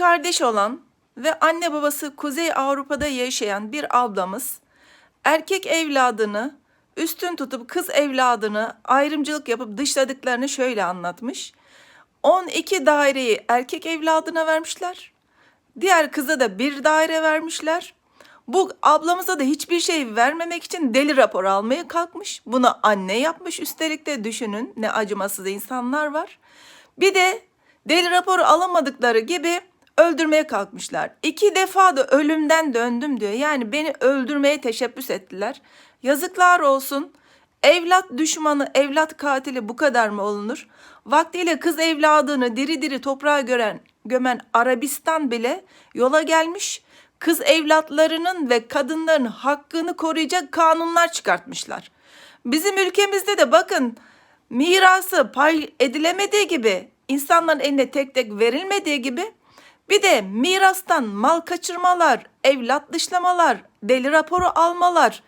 kardeş olan ve anne babası Kuzey Avrupa'da yaşayan bir ablamız erkek evladını üstün tutup kız evladını ayrımcılık yapıp dışladıklarını şöyle anlatmış. 12 daireyi erkek evladına vermişler. Diğer kıza da bir daire vermişler. Bu ablamıza da hiçbir şey vermemek için deli rapor almaya kalkmış. Bunu anne yapmış üstelik de düşünün ne acımasız insanlar var. Bir de deli raporu alamadıkları gibi öldürmeye kalkmışlar. İki defa da ölümden döndüm diyor. Yani beni öldürmeye teşebbüs ettiler. Yazıklar olsun. Evlat düşmanı, evlat katili bu kadar mı olunur? Vaktiyle kız evladını diri diri toprağa gören, gömen Arabistan bile yola gelmiş. Kız evlatlarının ve kadınların hakkını koruyacak kanunlar çıkartmışlar. Bizim ülkemizde de bakın mirası pay edilemediği gibi, insanların eline tek tek verilmediği gibi bir de mirastan mal kaçırmalar, evlat dışlamalar, deli raporu almalar.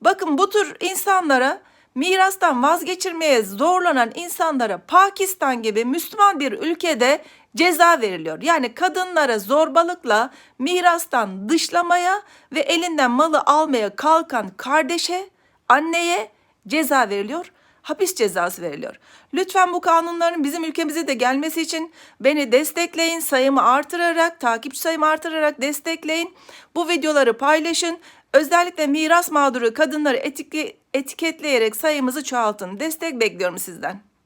Bakın bu tür insanlara mirastan vazgeçirmeye zorlanan insanlara Pakistan gibi Müslüman bir ülkede ceza veriliyor. Yani kadınlara zorbalıkla mirastan dışlamaya ve elinden malı almaya kalkan kardeşe, anneye ceza veriliyor hapis cezası veriliyor. Lütfen bu kanunların bizim ülkemize de gelmesi için beni destekleyin. Sayımı artırarak, takipçi sayımı artırarak destekleyin. Bu videoları paylaşın. Özellikle miras mağduru kadınları etikle- etiketleyerek sayımızı çoğaltın. Destek bekliyorum sizden.